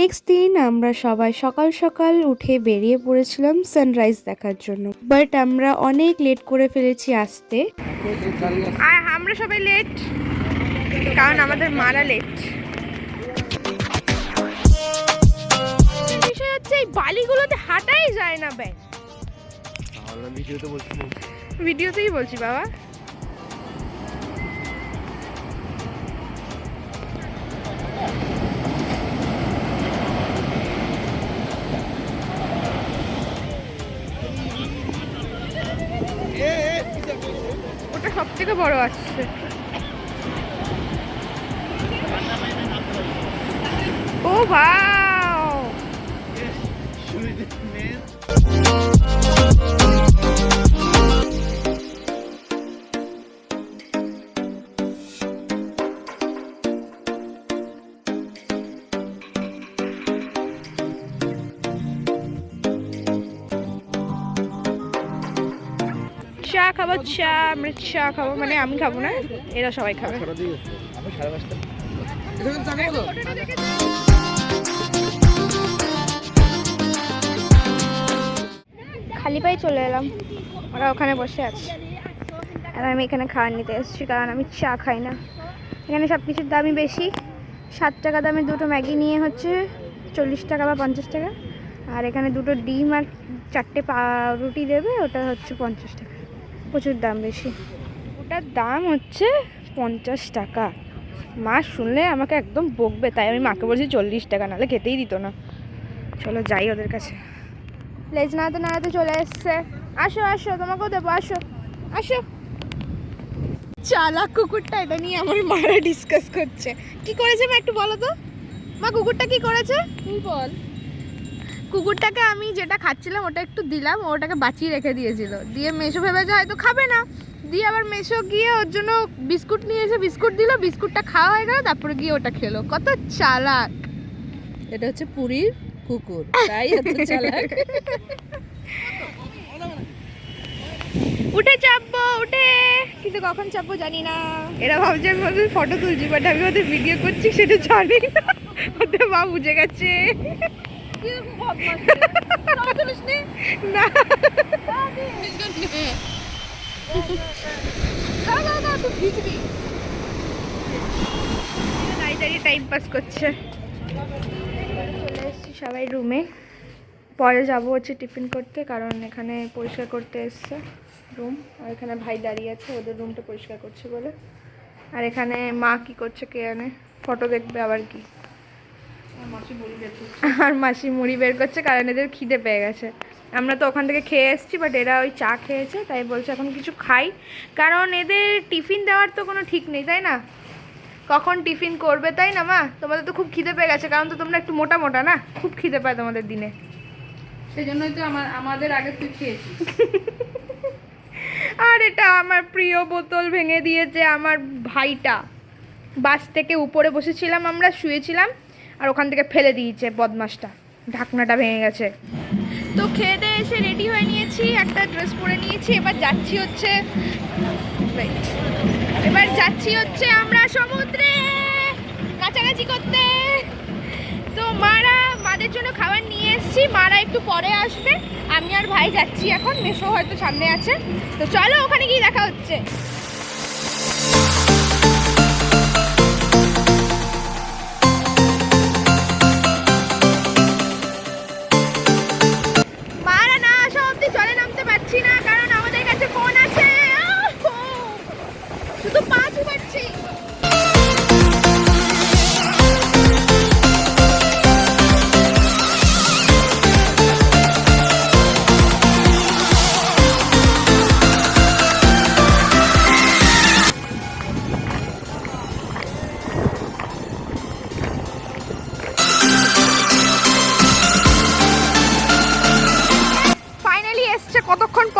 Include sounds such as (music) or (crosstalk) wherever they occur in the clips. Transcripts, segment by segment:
Next দিন আমরা সবাই সকাল সকাল উঠে বেরিয়ে পড়েছিলাম সানরাইজ দেখার জন্য। বাট আমরা অনেক লেট করে ফেলেছি আসতে। আর আমরা সবাই লেট কারণ আমাদের মারা লেট বিষয় হচ্ছে এই বালিগুলোতে হাঁটাই যায় না ব্যাগ ভিডিওতেই বলছি বাবা। বড় আসছে। ও ভাও চা খাব চা খাব মানে আমি খাব না, এরা সবাই খাবে। খালি পায়ে চলে এলাম, ওরা ওখানে বসে আছে। আর আমি এখানে খাবার নিতে এসেছি, কারণ আমি চা খাই না। এখানে সব কিছুর দামই বেশি। ষাট টাকা দামে দুটো ম্যাগি নিয়ে হচ্ছে চল্লিশ টাকা বা পঞ্চাশ টাকা। আর এখানে দুটো ডিম আর চারটে পা রুটি দেবে, ওটা হচ্ছে পঞ্চাশ টাকা। প্রচুর দাম বেশি। ওটার দাম হচ্ছে পঞ্চাশ টাকা। মা শুনলে আমাকে একদম বকবে, তাই আমি মাকে বলছি চল্লিশ টাকা, নাহলে খেতেই দিত না। চলো যাই ওদের কাছে। লেজ নাড়াতে নাড়াতে চলে এসছে। আসো আসো, তোমাকেও দেবো, আসো আসো। চালাক কুকুরটা এটা নিয়ে আমার মারা ডিসকাস করছে। কি করেছে মা একটু বলো তো? মা কুকুরটা কি করেছে? তুই বল। কুকুরটাকে আমি যেটা খাচ্ছিলাম ওটা একটু দিলাম ওটাকে বাঁচিয়ে রেখে দিয়েছিল। দিয়ে মেশো ভেবেছে হয়তো খাবে না। দিয়ে আবার মেশো গিয়ে ওর জন্য বিস্কুট নিয়ে এসে বিস্কুট দিল বিস্কুটটা খাওয়া হয়ে গেল তারপরে গিয়ে ওটা খেলো। কত চালাক! এটা হচ্ছে পুরীর কুকুর তাই এত (laughs) চালাক। উঠে চাপবো উঠে! কিন্তু কখন চাপবো জানি না। এরা ভাবছে আমি ওদের ফটো তুলছি বাট আমি ওদের ভিডিও করছি সেটা জানি না। ওদের মা বুঝে গেছে। না দাঁড়িয়ে টাইম পাস করছে। চলে এসেছি সবাই রুমে। পরে যাব হচ্ছে টিফিন করতে, কারণ এখানে, পরিষ্কার করতে এসছে। রুম আর এখানে ভাই দাঁড়িয়ে আছে ওদের রুমটা পরিষ্কার করছে বলে আর এখানে মা কি করছে কে জানে? ফটো দেখবে আবার কি। আর মাসি মুড়ি বের করছে। কারণ এদের খিদে পেয়ে গেছে। আমরা তো ওখান থেকে খেয়ে এসেছি বাট এরা ওই চা খেয়েছে তাই বলছে এখন কিছু খাই। কারণ এদের টিফিন দেওয়ার তো কোনো ঠিক নেই তাই না? কখন টিফিন করবে তাই না মা? তোমাদের তো খুব খিদে পেয়ে গেছে কারণ তো তোমরা একটু মোটা মোটা না? খুব খিদে পায় তোমাদের দিনে। সেই জন্যই তো আমার আমাদের আগে তুই খেয়েছিস (laughs) আর এটা আমার প্রিয় বোতল ভেঙে দিয়েছে আমার ভাইটা। বাস থেকে উপরে বসেছিলাম আমরা শুয়েছিলাম। আর ওখান থেকে ফেলে দিয়েছে বদমাসটা। ঢাকনাটা ভেঙে গেছে। তো খেয়ে দিয়ে এসে রেডি হয়ে নিয়েছি, একটা ড্রেস পরে নিয়েছি, এবার যাচ্ছি হচ্ছে. এবার যাচ্ছি হচ্ছে আমরা সমুদ্রে কাছাকাছি করতে। তো মারা মাদের জন্য খাবার নিয়ে এসেছি, মারা একটু পরে আসবে। আমি আর ভাই যাচ্ছি এখন, মেসো হয়তো সামনে আছে। তো চলো ওখানে গিয়ে দেখা হচ্ছে।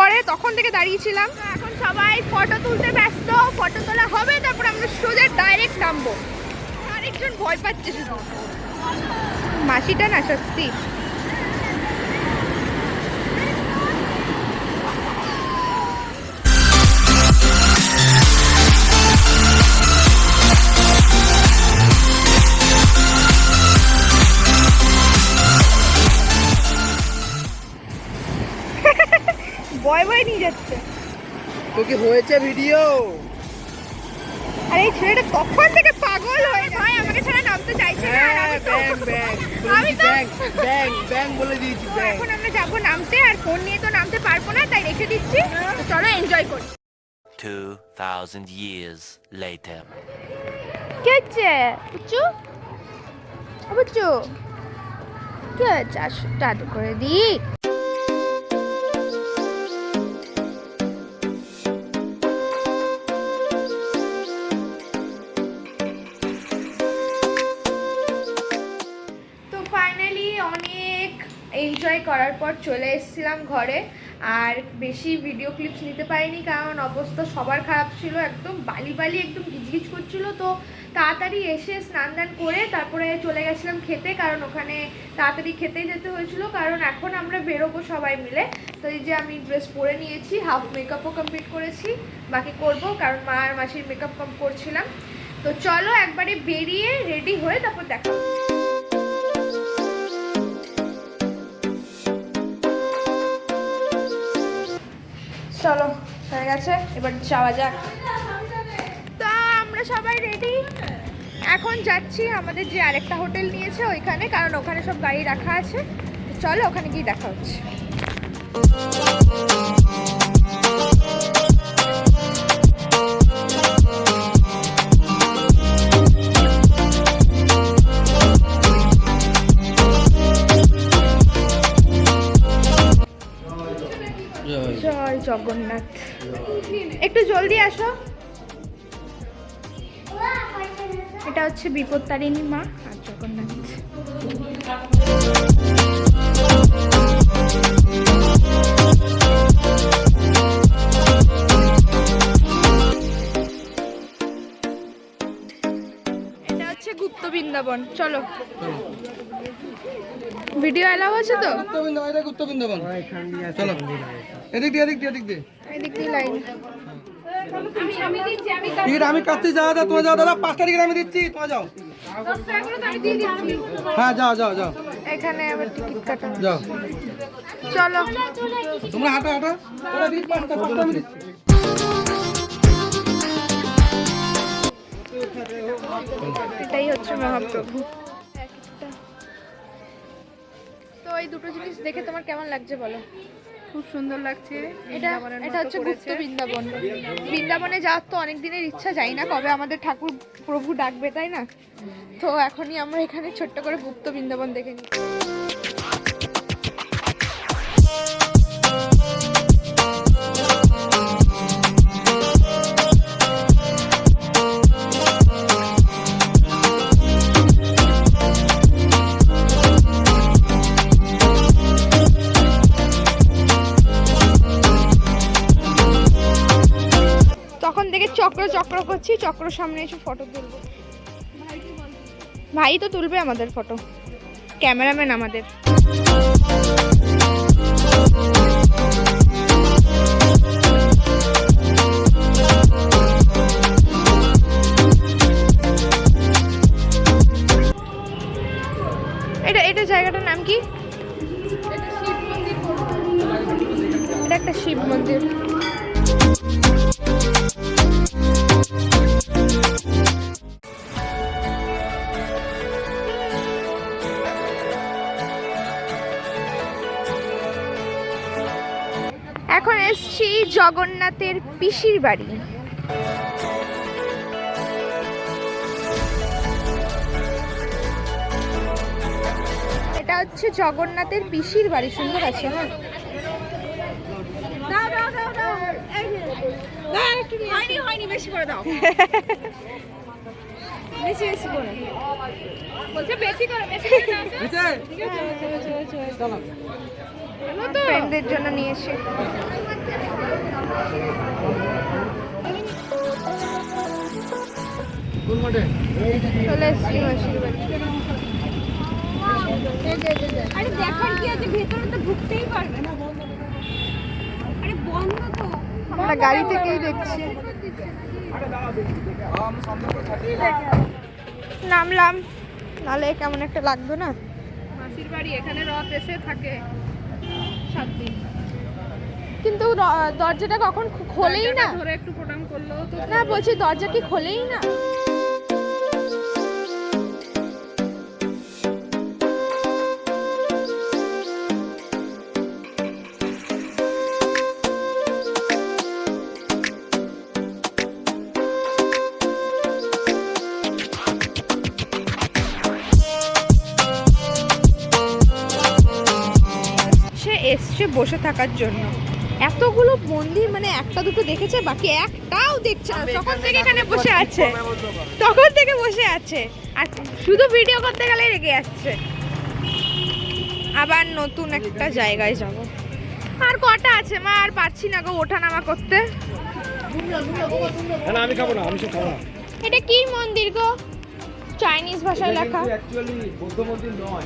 পরে তখন থেকে দাঁড়িয়েছিলাম। এখন সবাই ফটো তুলতে ব্যস্ত। ফটো তোলা হবে, তারপর আমরা সোজা ডাইরেক্ট নামবো। আরেকজন ভয় পাচ্ছে শুধু। মাসিটা না, সত্যি। তো কি হয়েছে ভিডিও আরে এই ছেলেটা কখন থেকে পাগল হয়ে ভাই আমাকে ছাড়া নামতে চাইছে না আমি তো- ব্যাং ব্যাং আমি তো- ব্যাং ব্যাং ব্যাং বলে দিয়েছি এখন আমরা যাব নামতে আর ফোন নিয়ে তো নামতে পারব না তাই রেখে দিচ্ছি তো চলো এনজয় করি। 2,000 years later. কি হচ্ছে? বুচ্চু ও বুচ্চু কি আসো টাটু করে দিই। চলে এসেছিলাম ঘরে। আর বেশি ভিডিও ক্লিপস নিতে পারিনি কারণ অবস্থা সবার খারাপ ছিল, একদম বালি বালি, একদম গিজগিজ করছিল। তো তাড়াতাড়ি এসে স্নান দান করে তারপরে চলে গেছিলাম খেতে কারণ ওখানে তাড়াতাড়ি খেতে যেতে হয়েছিল। কারণ এখন আমরা বেরোবো সবাই মিলে। তো এই যে আমি ড্রেস পরে নিয়েছি হাফ মেকআপও কমপ্লিট করেছি। বাকি করব কারণ মা আর মাসির মেকআপ কম করছিলাম। তো চলো একবারে বেরিয়ে রেডি হয়ে তারপর দেখা গেছে, এবার যাওয়া যাক। তা আমরা সবাই রেডি এখন যাচ্ছি, আমাদের যে আরেকটা হোটেল নিয়েছে ওইখানে, কারণ ওখানে সব গাড়ি রাখা আছে। চলো ওখানে গিয়ে দেখা হচ্ছে। জয় জগন্নাথ। একটু জলদি আসো। এটা হচ্ছে বিপত্তারিণী মা আর জগন্নাথ। এটা হচ্ছে গুপ্ত বৃন্দাবন, চলো। ভিডিও অ্যালাউ আছে তো? গুপ্তবৃন্দাবন এটা চলো। এদিক দিয়ে এদিক দিয়ে এদিক দিয়ে। দিয়ে লাইন। টিকিট আমি কাটতে যাও দাদা তোমার যাও দাদা পাঁচটা টিকিট আমি দিচ্ছি তোমার যাও। হ্যাঁ যাও যাও যাও। এখানে আবার টিকিট কাটা যাও। চলো। তোমরা হাঁটো হাঁটো। দাদা দিচ্ছি পাঁচটা পাঁচটা আমি দিচ্ছি। এটাই হচ্ছে মহাপ্রভু। তো এই দুটো জিনিস দেখে তোমার কেমন লাগছে বলো? খুব সুন্দর লাগছে এটা এটা হচ্ছে গুপ্ত বৃন্দাবন। বৃন্দাবনে যাওয়ার তো অনেক দিনের ইচ্ছা যাই না কবে আমাদের ঠাকুর প্রভু ডাকবে তাই না? তো এখনই আমরা এখানে ছোট্ট করে গুপ্ত বৃন্দাবন দেখে নিই। চক্র চক্র করছি, চক্র সামনে এসে ফটো তুলবো। ভাই তো তুলবে আমাদের ফটো ক্যামেরাম্যান আমাদের। এটা এটা জায়গাটার নাম কি? এটা একটা শিব মন্দির। এখন এসছি জগন্নাথের পিসির বাড়ি। এটা হচ্ছে জগন্নাথের পিসির বাড়ি সুন্দর আছে হ্যাঁ? হয়নি হয়নি বেশি করে দাও। বেশি বেশি করে। বলছে বেশি করে বেশি করে দাও নিচে? ফ্রেন্ডদের জন্য নিয়ে এসে। চলে এসছি মাসির বাড়ি। আরে দেখার কি আছে ভেতরে তো ঢুকতেই পারবে না। আরে বন্ধ তো। আমরা গাড়ি থেকেই দেখছি। নামলাম। নালে কেমন একটা লাগতো না? মাসির বাড়ি এখানে রথ এসে থাকে সাত দিন। কিন্তু দরজাটা কখন খোলেই না? ধরে একটু প্রণাম করল না বলছি দরজা কি খোলেই না? বসে থাকার জন্য। এতগুলো মন্দির মানে একটা দুটো দেখেছে বাকি একটাও দেখছে না। তখন থেকে এখানে বসে আছে। তখন থেকে বসে আছে। আর শুধু ভিডিও করতে গেলে রেগে যাচ্ছে। আবার নতুন একটা জায়গায় যাব। আর কটা আছে মা? আর পারছি না গো ওঠানামা করতে। না আমি খাব না আমি সব খাব না। এটা কি মন্দির গো? চাইনিজ ভাষায় লেখা। অ্যাকচুয়ালি বৌদ্ধ মন্দির নয়।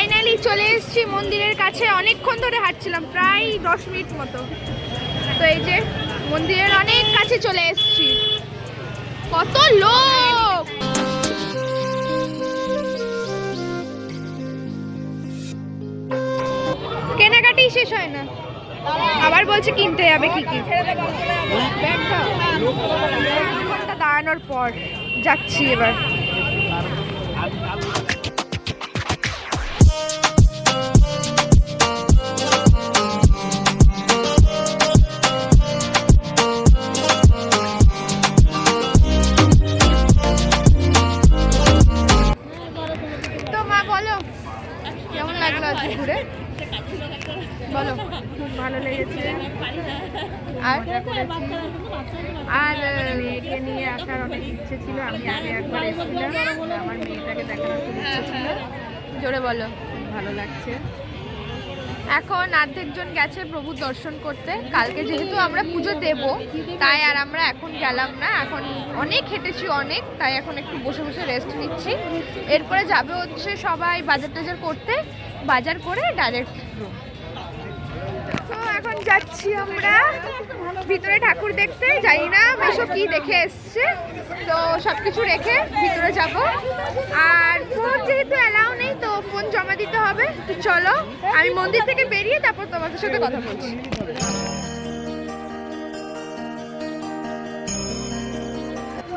ফাইনালি চলে এসেছি মন্দিরের কাছে। অনেকক্ষণ ধরে হাঁটছিলাম, প্রায় দশ মিনিট মতো। তো এই যে মন্দিরের অনেক কাছে চলে এসেছি। কত লোক! কেনাকাটি শেষ হয় না? আবার বলছে কিনতে যাবে কি কি। দাঁড়ানোর পর যাচ্ছি এবার। জোরে বলো। ভালো লাগছে। এখন অর্ধেকজন গেছে প্রভুর দর্শন করতে। কালকে যেহেতু আমরা পুজো দেব, তাই আর আমরা এখন গেলাম না। এখন অনেক হেঁটেছি, অনেক, তাই এখন একটু বসে বসে রেস্ট নিচ্ছি। এরপরে যাবে হচ্ছে সবাই বাজার টাজার করতে। বাজার করে ডাইরেক্ট এখন যাচ্ছি আমরা ভিতরে ঠাকুর দেখতে। জানি না মেশো কি দেখে এসছে। তো সব কিছু রেখে ভিতরে যাব আর ফোন যেহেতু অ্যালাউ নেই তো ফোন জমা দিতে হবে তো চলো আমি মন্দির থেকে বেরিয়ে তারপর তোমাদের সাথে কথা বলছি।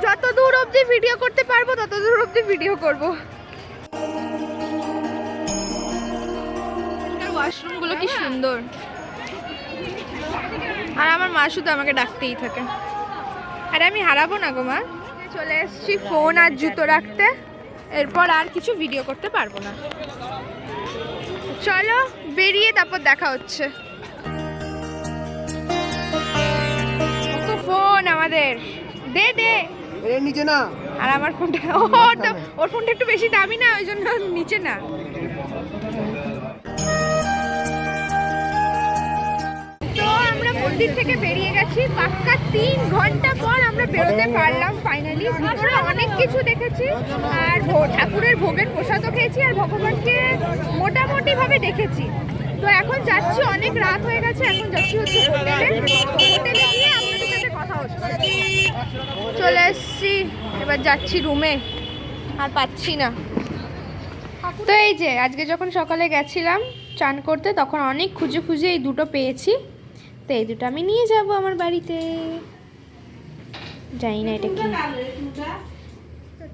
যত দূর অবধি ভিডিও করতে পারব তত দূর অবধি ভিডিও করব। ওয়াশরুমগুলো কি সুন্দর। আর আমার মা শুধু আমাকে ডাকতেই থাকে। আরে আমি হারাবো না গো মা। চলে এসেছি ফোন আর জুতো রাখতে। এরপর আর কিছু ভিডিও করতে পারব না। চলো বেরিয়ে তারপর দেখা হচ্ছে। ফোন আমাদের। দে দে। এর নিচে না। আর আমার ফোনটা ওর তো ওর ফোনটা একটু বেশি দামি না ওই জন্য নিচে না। মন্দির থেকে বেরিয়ে গেছি। পাক্কা তিন ঘণ্টা পর আমরা বেরোতে পারলাম ফাইনালি ভিতরে অনেক কিছু দেখেছি। আর ঠাকুরের ভোগের প্রসাদও খেয়েছি আর ভগবানকে মোটামুটিভাবে দেখেছি। তো এখন যাচ্ছি, অনেক রাত হয়ে গেছে, এখন যাচ্ছি হচ্ছে হোটেলে। হোটেলে গিয়ে আপনাদের সাথে কথা হচ্ছে চলে এসছি, এবার যাচ্ছি রুমে আর পাচ্ছি না। তো এই যে, আজকে যখন সকালে গেছিলাম চান করতে, তখন অনেক খুঁজে খুঁজে এই দুটো পেয়েছি। তো এই দুটো আমি নিয়ে যাব আমার বাড়িতে। জানি না এটা কি।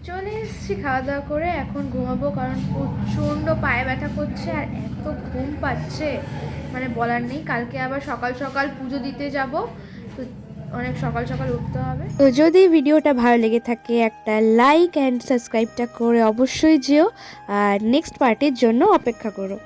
চলে এসেছি খাওয়া দাওয়া করে, এখন ঘুমাবো কারণ প্রচণ্ড পায়ে ব্যথা করছে আর এত ঘুম পাচ্ছে। মানে বলার নেই, কালকে আবার সকাল সকাল পুজো দিতে যাব, তো অনেক সকাল সকাল উঠতে হবে। তো যদি ভিডিওটা ভালো লেগে থাকে, একটা লাইক অ্যান্ড সাবস্ক্রাইবটা করে অবশ্যই যেও, আর নেক্সট পার্টির জন্য অপেক্ষা করো।